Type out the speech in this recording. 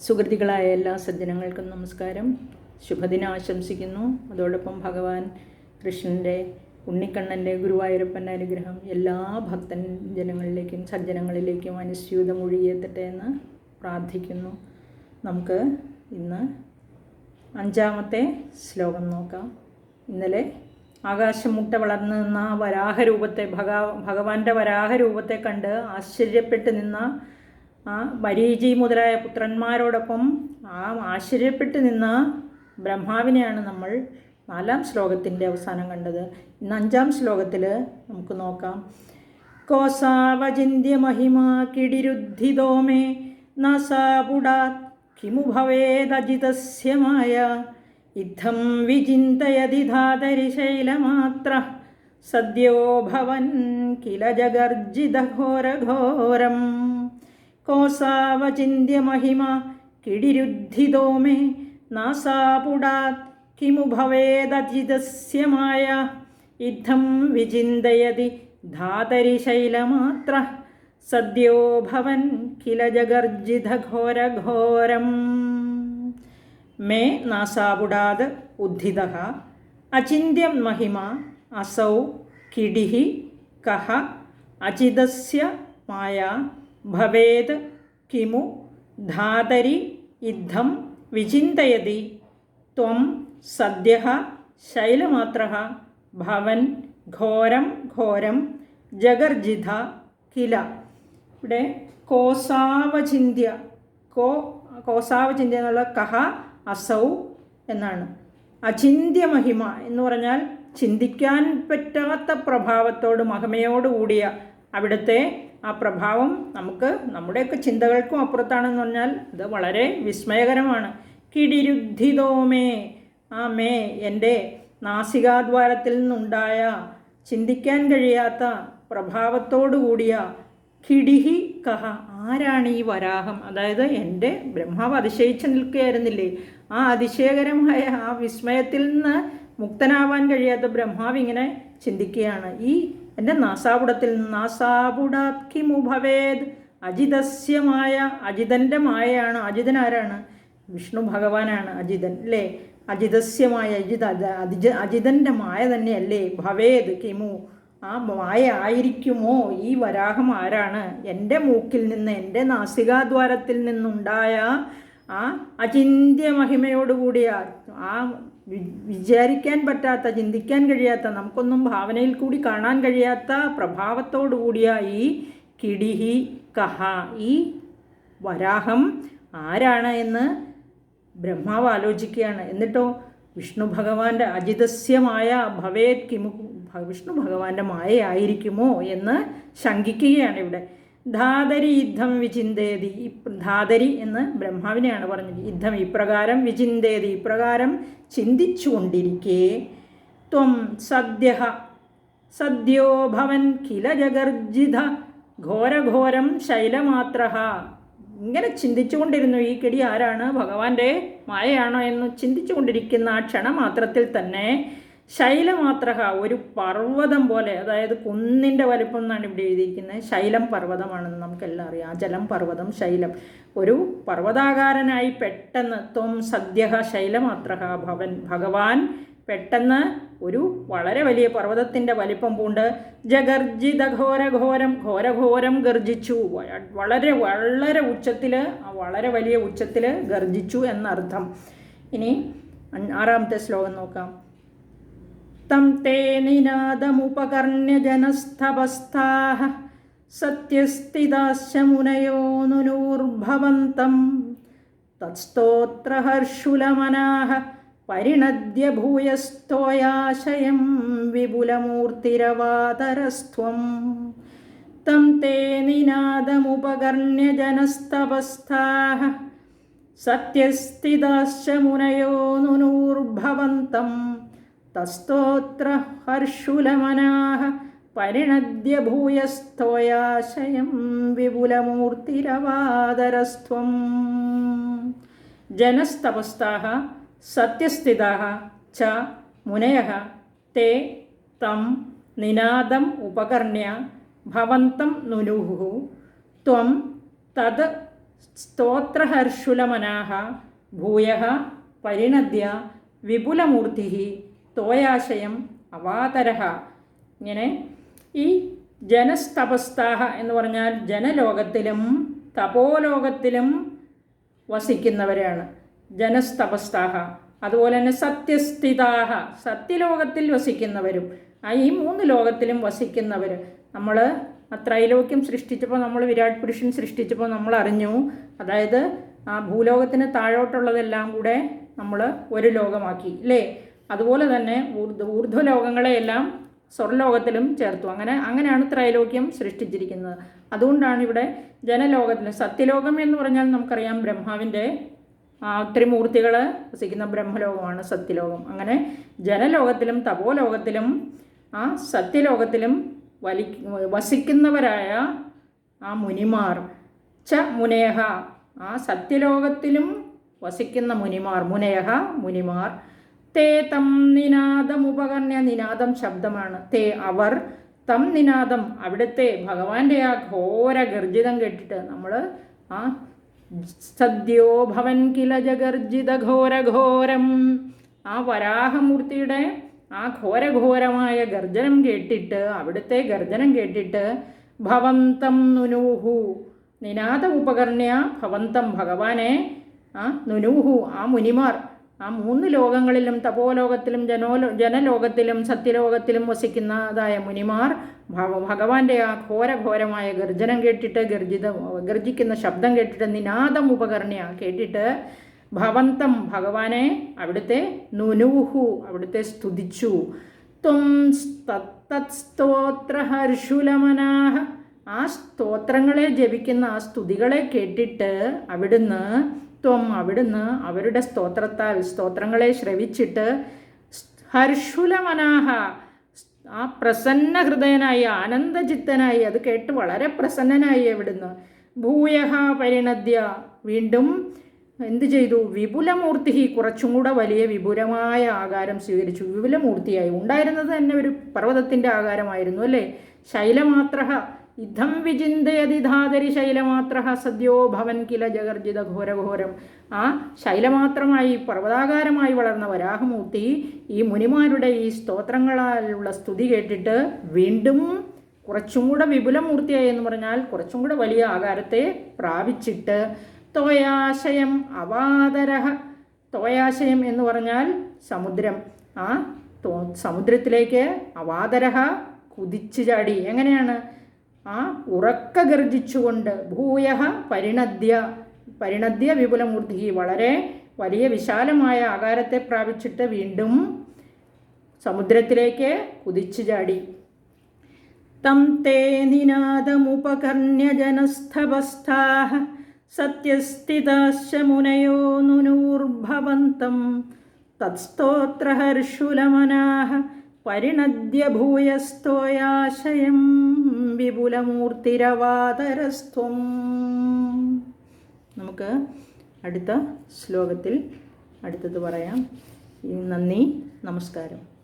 സുഹൃത്തുക്കളായ എല്ലാ സജ്ജനങ്ങൾക്കും നമസ്കാരം. ശുഭദിനം ആശംസിക്കുന്നു അതോടൊപ്പം ഭഗവാൻ കൃഷ്ണന്റെ ഉണ്ണിക്കണ്ണന്റെ ഗുരുവായൂരപ്പന്റെ അനുഗ്രഹം എല്ലാ ഭക്തൻ ജനങ്ങളിലേക്കും സജ്ജനങ്ങളിലേക്കും അനുസ്യൂതം ഒഴുകിയെത്തട്ടെ എന്ന് പ്രാർത്ഥിക്കുന്നു. നമുക്ക് ഇന്ന് അഞ്ചാമത്തെ ശ്ലോകം നോക്കാം. ഇന്നലെ ആകാശം മുട്ട വളർന്നു നിന്ന വരാഹരൂപത്തെ ഭഗ ഭഗവാന്റെ വരാഹരൂപത്തെ കണ്ട് ആശ്ചര്യപ്പെട്ട് നിന്ന ആ മരീചി മുതലായ പുത്രന്മാരോടൊപ്പം ആ ആശ്ചര്യപ്പെട്ട് നിന്ന ബ്രഹ്മാവിനെയാണ് നമ്മൾ നാലാം ശ്ലോകത്തിന്റെ അവസാനം കണ്ടത്. ഇന്ന് അഞ്ചാം ശ്ലോകത്തിൽ നമുക്ക് നോക്കാം. കോസാവചിന്യ മഹിമ കിടിരുദ്ധിതോ മേ നസാപുടാത് കിമു ഇത്തം വിചിന്തയതി ധാതരിശൈലമാത്ര സദ്യോ ഭവൻ കില ജഗർജിതഘോരഘോരം മഹിമ കിടിരുദ്ധിതോ മേ നാസാപുടാത് കിമു ഭവേദജിതസ്യ മായ ഇത്തം വിചിന്തയതി ധാതരിശൈലമാത്ര സദ്യോ ഭവൻ കില ജഗർജിതഘോരഘോരം. മേ നാസാപുടാത് ഉദ്ധിത അചിന്യം മഹിമ അസൗ കിടിഃ കഹ അചിതസ്യ മായ ഭവേത് കിമു ധാതരി ഇദ്ധം വിചിന്തയതി. ത്വം സദ്യ ശൈലമാത്ര ഭവൻ ഘോരം ഘോരം ജഗർജിത കില. ഇവിടെ കോസാവചിന്യ കോ കോസാവചിന്യ എന്നുള്ള കഹ അസൗ എന്നാണ്. അചിന്യ മഹിമ എന്ന് പറഞ്ഞാൽ ചിന്തിക്കാൻ പറ്റാത്ത പ്രഭാവത്തോട് മഹിമയോട് കൂടിയ അവിടുത്തെ ആ പ്രഭാവം നമുക്ക് നമ്മുടെയൊക്കെ ചിന്തകൾക്കും അപ്പുറത്താണെന്ന് പറഞ്ഞാൽ ഇത് വളരെ വിസ്മയകരമാണ്. കിടിരുദ്ധിതോമേ ആ മേ എന്റെ നാസികാദ്വാരത്തിൽ നിന്നുണ്ടായ ചിന്തിക്കാൻ കഴിയാത്ത പ്രഭാവത്തോടു കൂടിയ കിടിഹി കഹ ആരാണ് ഈ വരാഹം? അതായത് എന്റെ ബ്രഹ്മാവ് അതിശയിച്ച് നിൽക്കുകയായിരുന്നില്ലേ? ആ അതിശയകരമായ ആ വിസ്മയത്തിൽ നിന്ന് മുക്തനാവാൻ കഴിയാത്ത ബ്രഹ്മാവ് ഇങ്ങനെ ചിന്തിക്കുകയാണ്. ഈ എന്റെ നാസാപുടത്തിൽ നിന്ന് നാസാപുടാത് കിമു ഭവേദ്? അജിതസ്യമായ അജിതന്റെ മായയാണ്. അജിതൻ ആരാണ് വിഷ്ണു ഭഗവാനാണ് അജിതൻ അല്ലേ? അജിതസ്യമായ അജിത അജിജ അജിതന്റെ മായ തന്നെയല്ലേ? ഭവേദ് കിമു ആ മായ ആയിരിക്കുമോ? ഈ വരാഹം ആരാണ്? എന്റെ മൂക്കിൽ നിന്ന് എന്റെ നാസികാദ്വാരത്തിൽ നിന്നുണ്ടായ ആ അചിന്യ മഹിമയോടുകൂടിയ ആ വിചാരിക്കാൻ പറ്റാത്ത ചിന്തിക്കാൻ കഴിയാത്ത നമുക്കൊന്നും ഭാവനയിൽ കൂടി കാണാൻ കഴിയാത്ത പ്രഭാവത്തോടു കൂടിയ ഈ കിടിഹി കഹ ഈ വരാഹം ആരാണ് എന്ന് ബ്രഹ്മാവ് ആലോചിക്കുകയാണ്. എന്നിട്ടോ വിഷ്ണു ഭഗവാന്റെ അജിതസ്യമായ ഭവേത് കിമു വിഷ്ണു ഭഗവാന്റെ മായയായിരിക്കുമോ എന്ന് ശങ്കിക്കുകയാണ് ഇവിടെ. ധാതരി യുദ്ധം വിചിന്തേതി ധാതരി എന്ന് ബ്രഹ്മാവിനെയാണ് പറഞ്ഞത്. യുദ്ധം ഇപ്രകാരം വിചിന്തേതി ഇപ്രകാരം ചിന്തിച്ചുകൊണ്ടിരിക്കെ. ത്വം സദ്യ സദ്യോ ഭവൻ കില ജഗർജിത. ഘോരഘോരം ശൈലമാത്ര ഇങ്ങനെ ചിന്തിച്ചുകൊണ്ടിരുന്നു. ഈ കിടി ആരാണ്? ഭഗവാന്റെ മായയാണോ എന്ന് ചിന്തിച്ചുകൊണ്ടിരിക്കുന്ന ആ ക്ഷണമാത്രത്തിൽ തന്നെ ശൈലമാത്ര ഒരു പർവതം പോലെ അതായത് കുന്നിന്റെ വലിപ്പം എന്നാണ് ഇവിടെ എഴുതിയിരിക്കുന്നത്. ശൈലം പർവതമാണെന്ന് നമുക്കെല്ലാം അറിയാം. ജലം പർവതം ശൈലം. ഒരു പർവതാകാരനായി പെട്ടെന്ന് ത്വം സദ്യ ശൈലമാത്ര ഭവൻ ഭഗവാൻ പെട്ടെന്ന് ഒരു വളരെ വലിയ പർവതത്തിന്റെ വലിപ്പം പൂണ്ട്. ജഗർജിത ഘോരഘോരം ഘോരഘോരം ഗർജിച്ചു. വളരെ വളരെ ഉച്ചത്തിൽ വളരെ വലിയ ഉച്ചത്തിൽ ഗർജിച്ചു എന്നർത്ഥം. ഇനി ആറാമത്തെ ശ്ലോകം നോക്കാം. തേ നിനാദമുപകർണ്യ ജനസ്ഥപസ്ഥാഃ സത്യസ്ഥിതാശ്ച മുനയോ നുനൂർഭവന്തം തത്സ്തോത്രഹർഷുലമനാഃ പരിണദ്യ ഭൂയസ്തോയാശയം വിപുലമൂർത്തിരവാതരസ്ത്വം തം തേ നിനാദമുപകർണ്യ ജനസ്തപസ്ഥാഃ സത്യസ്ഥിതാശ്ച മുനയോ നുനൂർഭവന്തം തസ്തോത്ര ഹർഷുലമനാഃ പരിണദ്യ ഭൂയസ്ഥോയാശയം വിപുലമൂർത്തിരവാദരസ്ത്വം. ജനസ്തപസ്താഹ സത്യസ്ഥിതാഹ ച മുനയഃ തേ തം നിനാദം ഉപകർണ്യ ഭവന്തം നുനുഹു ത്വം തത് സ്തോത്രഹർഷുലമനാഹ ഭൂയ പരിണദ്യ വിപുലമൂർത്തി തോയാശയം അവാതരഹ. ഇങ്ങനെ ഈ ജനസ്തപസ്താഹ എന്ന് പറഞ്ഞാൽ ജനലോകത്തിലും തപോലോകത്തിലും വസിക്കുന്നവരാണ്. ജനസ്തപസ്താഹ. അതുപോലെ തന്നെ സത്യസ്ഥിതാഹ. സത്യലോകത്തിൽ വസിക്കുന്നവരും ആ ഈ മൂന്ന് ലോകത്തിലും വസിക്കുന്നവർ നമ്മൾ ആ ത്രൈലോക്യം സൃഷ്ടിച്ചപ്പോൾ നമ്മൾ വിരാട് പുരുഷൻ സൃഷ്ടിച്ചപ്പോൾ നമ്മൾ അറിഞ്ഞു. അതായത് ആ ഭൂലോകത്തിന് താഴോട്ടുള്ളതെല്ലാം കൂടെ നമ്മൾ ഒരു ലോകമാക്കി. അല്ലേ അതുപോലെ തന്നെ ഊർധ്വ ഊർധ്വലോകങ്ങളെയെല്ലാം സ്വർലോകത്തിലും ചേർത്തു. അങ്ങനെ അങ്ങനെയാണ് ത്രൈലോക്യം സൃഷ്ടിച്ചിരിക്കുന്നത്. അതുകൊണ്ടാണ് ഇവിടെ ജനലോകത്തിൽ സത്യലോകം എന്ന് പറഞ്ഞാൽ നമുക്കറിയാം ബ്രഹ്മാവിന്റെ ത്രിമൂർത്തികൾ വസിക്കുന്ന ബ്രഹ്മലോകമാണ് സത്യലോകം. അങ്ങനെ ജനലോകത്തിലും തപോലോകത്തിലും ആ സത്യലോകത്തിലും വലി വസിക്കുന്നവരായ ആ മുനിമാർ ച മുനേഹ ആ സത്യലോകത്തിലും വസിക്കുന്ന മുനിമാർ മുനേഹ മുനിമാർ തേ തം നിനാദം ഉപകർണ്യ നിനാദം ശബ്ദമാണ്. തേ അവർ തം നിനാദം. അവിടുത്തെ ഭഗവാന്റെ ആ ഘോര ഗർജിതം കേട്ടിട്ട് നമ്മൾ ആ സദ്യോ ഭവൻ കില ജഗർജിത ഘോരഘോരം ആ വരാഹമൂർത്തിയുടെ ആ ഘോരഘോരമായ ഗർജനം കേട്ടിട്ട് അവിടുത്തെ ഗർജനം കേട്ടിട്ട് ഭവന്തം നുനൂഹു. നിനാദ ഉപകർണ്യ ഭവന്തം ഭഗവാനെ ആ നുനൂഹു ആ മുനിമാർ ആ മൂന്ന് ലോകങ്ങളിലും തപോലോകത്തിലും ജനോലോ ജനലോകത്തിലും സത്യലോകത്തിലും വസിക്കുന്നതായ മുനിമാർ ഭഗ- ഭഗവാന്റെ ആ ഘോരഘോരമായ ഗർജനം കേട്ടിട്ട് ഗർജിത ഗർജിക്കുന്ന ശബ്ദം കേട്ടിട്ട് നിനാദം ഉപകർണ്യ കേട്ടിട്ട് ഭവന്തം ഭഗവാനെ അവിടുത്തെ നുനൂഹു അവിടുത്തെ സ്തുതിച്ചു. ത്വം സ്തോത്രഹർഷുലമനാഹ. ആ സ്തോത്രങ്ങളെ ജപിക്കുന്ന ആ സ്തുതികളെ കേട്ടിട്ട് അവിടുന്ന് ത്വം അവിടുന്ന് അവരുടെ സ്തോത്രത്താൽ സ്തോത്രങ്ങളെ ശ്രവിച്ചിട്ട് ഹർഷുലമനാഹ ആ പ്രസന്ന ഹൃദയനായി ആനന്ദചിത്തനായി അത് കേട്ട് വളരെ പ്രസന്നനായി അവിടുന്ന്. ഭൂയഹ പരിണദ്യ വീണ്ടും എന്ത് ചെയ്തു? വിപുലമൂർത്തി കുറച്ചും കൂടെ വലിയ വിപുലമായ ആകാരം സ്വീകരിച്ചു. വിപുലമൂർത്തിയായി. ഉണ്ടായിരുന്നത് തന്നെ ഒരു പർവതത്തിന്റെ ആകാരമായിരുന്നു അല്ലേ? ശൈലമാത്ര ഇതം വിചിന്തയതിധാതരി ശൈലമാത്ര സദ്യോ ഭവൻ കില ജഗർജിത ഘോരഘോരം ആ ശൈലമാത്രമായി പർവതാകാരമായി വളർന്ന വരാഹമൂർത്തി ഈ മുനിമാരുടെ ഈ സ്തോത്രങ്ങളാലുള്ള സ്തുതി കേട്ടിട്ട് വീണ്ടും കുറച്ചും കൂടെ വിപുലമൂർത്തിയായി എന്ന് പറഞ്ഞാൽ കുറച്ചും കൂടെ വലിയ ആകാരത്തെ പ്രാപിച്ചിട്ട് തോയാശയം അവാതരഹ തോയാശയം എന്ന് പറഞ്ഞാൽ സമുദ്രം. ആ സമുദ്രത്തിലേക്ക് അവാതരഹ കുതിച്ചു ചാടി. എങ്ങനെയാണ്? ആ ഉറക്ക ഗർജിച്ചുകൊണ്ട് ഭൂയ പരിണദ്യ പരിണദ്യ വിപുലമൂർത്തി വളരെ വലിയ വിശാലമായ ആകാരത്തെ പ്രാപിച്ചിട്ട് വീണ്ടും സമുദ്രത്തിലേക്ക് കുതിച്ചു ചാടി. തം തേ നിനാദമുപകർണ്യ ജനസ്ഥപസ്ഥാഃ സത്യസ്ഥിതാശ്ച മുനയോ നുനൂർഭവന്തം തത്സ്തോത്രഹർഷുലമനാഃ പരിണദ്യ ഭൂയസ്തോയാശയം വിപുലമൂർത്തിരവാതരസ്ത്വം നമുക്ക് അടുത്ത ശ്ലോകത്തിൽ അടുത്തത് പറയാം. നന്ദി നമസ്കാരം.